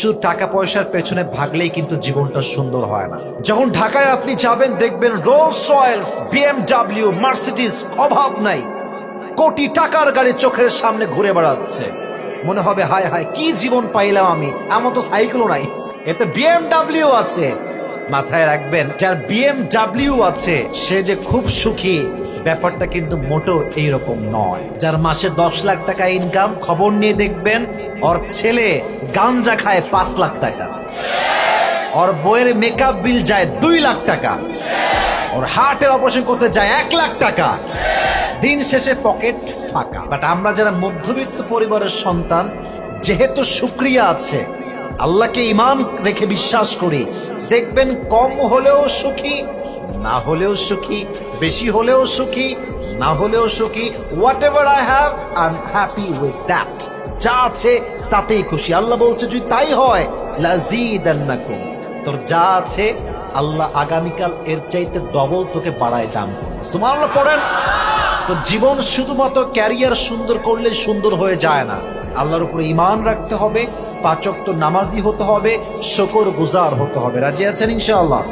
শুধু টাকা পয়সার পেছনে ভাগলেই কিন্তু জীবনটা সুন্দর হয় না। যখন ঢাকায় আপনি যাবেন, দেখবেন রোলস রয়েলস বিএমডাব্লিউ মার্সিডিস অভাব নাই। কোটি টাকার গাড়ি চোখের সামনে ঘুরে বেড়াচ্ছে। মনে হবে, হায় হায়, কি জীবন পাইলাম আমি? এমন তো সাইকেলও নাই। এতে বিএমডাব্লিউ আছে। মাথায় রাখবেন, যার বিএমডাব্লিউ আছে, সে যে খুব সুখী, ব্যাপারটা কিন্তু মোটো এইরকম নয়। যার মাসে দশ লাখ টাকা ইনকাম খবর নিয়ে দেখবেন, ওর ছেলে গাঞ্জা খায় পাঁচ লাখ টাকা। ওর বইয়ের মেকআপ বিল যায় দুই লাখ টাকা। ওর হার্টের অপারেশন করতে যায় এক লাখ টাকা। দিন শেষে পকেট ফাঁকা। বাট আমরা যারা মধ্যবিত্ত পরিবারের সন্তান, যেহেতু শুক্রিয়া আছে, আল্লাহকে ইমান রেখে বিশ্বাস করি দেখবেন কম হলেও সুখী, না হলেও সুখী, বেশি হলেও সুখী, না হলেও সুখী। Whatever I have I am happy with that যা আছে, তাতেই খুশি। আল্লাহ বলছে, যদি তাই হয়, লাজিদান্নাকুম। তোর যা আছে, আল্লাহ আগামীকাল এর চাইতে ডবল তোকে বাড়ায় দাম সুবহানাল্লাহ, পড়েন। তো জীবন শুধুমাত্র ক্যারিয়ার সুন্দর করলে সুন্দর হয়ে যায় না। আল্লাহর উপরে ইমান রাখতে হবে পাচক তো নামাজি হতে হবে, শকর গুজার হতে হবে। রাজি আছেন ইনশাআল্লাহ?